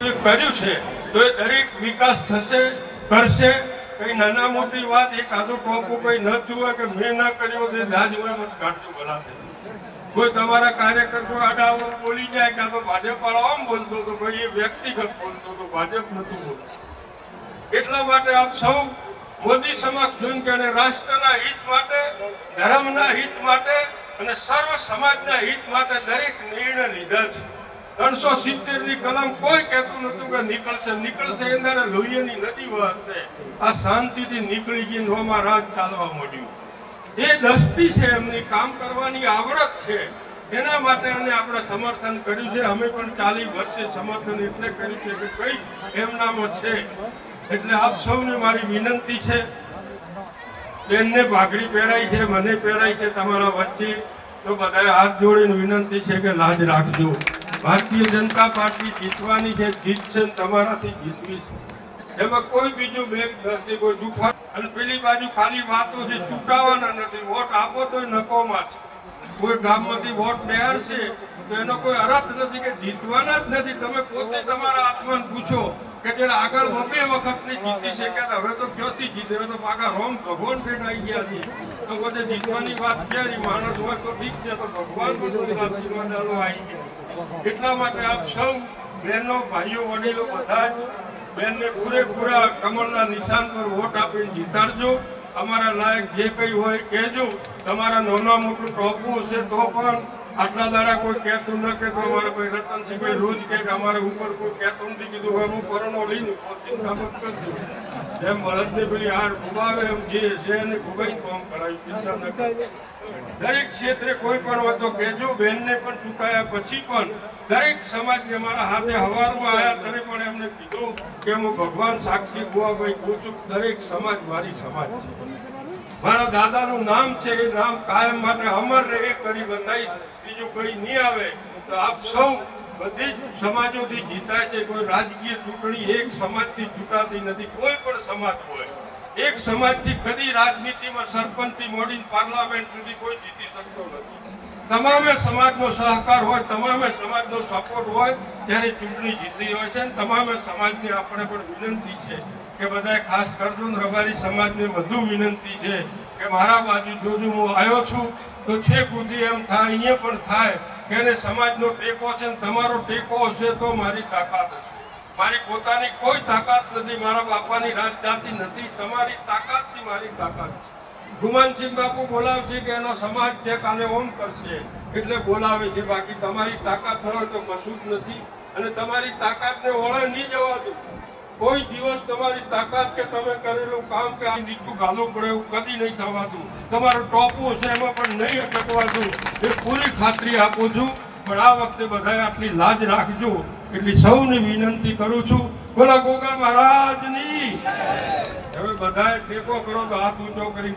કર્યું છે, તો એ દરેક વિકાસ થશે, કરશે. કઈ નાના મોટી વાત, એક આદુ ટોપું કઈ ન થયું કે મેં ના કર્યું તો દાજ હોય મત કાઢજો ભલાતે કોઈ તમારા કાર્યકર્તો આડા બોલી જાય કે તો ભાજપ વાળો આમ બોલતો હતો, કોઈ એ વ્યક્તિગત બોલતો હતો, ભાજપ નતું બોલતો. એટલા માટે આપ સૌ મોદી સમક્ષ જોઈને કે રાષ્ટ્રના હિત માટે, ધર્મના હિત માટે અને સર્વ સમાજના હિત માટે દરેક નિર્ણય લીધા છે. ત્રણસો સિત્તેરની કલમ કોઈ કહેતું નતું કે નીકળશે. નીકળશે એના લોહીની નદી વહશે આ શાંતિથી નીકળી ગઈ નોમાં રાજ ચાલવા માંડ્યું. એ દ્રષ્ટિ છે, એમની કામ કરવાની આવડત છે. એના માટે અને આપણે સમર્થન કર્યું છે. અમે પણ ચાલી વર્ષે સમર્થન એટલે કર્યું છે કે કઈ એમનામાં છે. એટલે આપ સૌને મારી વિનંતી છે. બેનને ભાગડી પહેરાય છે, મને પહેરાય છે, તમારા વચ્ચે. તો બધાએ હાથ જોડીને વિનંતી છે કે લાજ રાખજો. ભારતીય જનતા પાર્ટી જીતવાની છે જીતશે છે તમારાથી જીતવી છે. એમાં કોઈ બીજું બેગ નથી, કોઈ જુઠ્ઠા અને પેલી બાજુ ખાલી વાતો છે, ચૂંટાવાના નથી. વોટ આપો તો નકોમાં છે. કોઈ ગામમાંથી વોટ બેહાડશે તો એનો કોઈ અર્થ નથી કે જીતવાના જ નથી. તમે પોતે તમારા આત્માને પૂછો કે જે આગળ બબે વખતની જીતી શક્યા હવે તો ક્યોથી જીતે? હવે તો પાકા રોમ ભગવાન ભેટ આવી ગયા છે. તો બધે જીતવાની વાત ક્યારે માણસ હોય તો ઠીક છે, તો ભગવાન બધું આશીર્વાદ આવી ગયા. એટલા માટે આપ સૌ બહેનો, ભાઈઓ, વડીલો બધા જ બેનને પૂરેપૂરા કમળના નિશાન પર વોટ આપીને જીતાડજો. અમારા લાયક જે કંઈ હોય કહેજો. તમારા નાના મોટું ટોપું હશે તો પણ આટલા દાડા કોઈ કહેતું ન કહેતું અમારે કોઈ રતનસિંહભાઈ રોજ કહે કે અમારે ઉપર કોઈ કહેતું નથી કીધું. હવે હું કરોનો લઈને ચિંતા મત કરજો. જેમ બળદને પેલી હાર ફુગાવે એમ જે છે એને ભૂગાઈ કામ કરાવી ચિંતા ન દરેક ક્ષેત્રે કોઈ પણ વાતો કહેજો, બેનને પણ ચૂકાયા પછી પણ દરેક સમાજને મારા હાથે હવારમાં આવ્યા ત્યારે પણ એમને કીધું કે હું ભગવાન સાક્ષી ગુવાભાઈ કહું છું દરેક સમાજ મારી સમાજ છે. મારા દાદાનું નામ છે, એ નામ કાયમ માટે અમર રહે, એ કરી બંધાઈ બીજું કોઈ નહીં આવે. તો આપ સૌ બધી જ સમાજોથી જીતાય છે. કોઈ રાજકીય ચૂંટણી એક સમાજથી ચૂંટાતી નથી. કોઈ પણ સમાજ હોય. એક સમાજથી કદી રાજનીતિમાં સરપંચથી મોડીને પાર્લામેન્ટ સુધી કોઈ જીતી શકતો નથી. તમામે સમાજનો સહકાર હોય, તમામે સમાજનો સપોર્ટ હોય, ત્યારે ચૂંટણી જીતી હોય છે અને તમામે સમાજની આપણે પણ વિનંતી છે કે બધાએ ખાસ કરજો રબારી સમાજને વધુ વિનંતી છે કે મારા બાજુ જોજો હું આવ્યો છું, તો છેક સુધી એમ થાય, અહીંયા પણ થાય કે એને સમાજનો ટેકો છે ને તમારો ટેકો હશે તો મારી તાકાત હશે. મારી પોતાની કોઈ તાકાત નથી, મારા બાપાની રાજધાતી નથી, તમારી તાકાતથી મારી તાકાત છે. ગુમાનસિંહ બાપુ બોલાવશે કે એનો સમાજ છે કાલે ઓમ કરશે. એટલે બોલાવે છે. બાકી તમારી તાકાત હોય તો જ નથી. અને તમારી તાકાતને ઓળે નહીં જવા દો કોઈ દિવસ તમારી તાકાત કે તમે કરેલું કામ કે નીચું ગાલું પડે એવું કદી નહીં થવાતું. તમારું ટોપું હશે એમાં પણ નહીં અટકવાતું. એ પૂરી ખાતરી આપું છું. પણ આ વખતે બધાએ આટલી લાજ રાખજો. એટલી સૌને વિનંતી કરું છું. બોલા ગોગા મહારાજની. હવે બધાએ ટેકો કરો તો હાથ ઊંચો કરી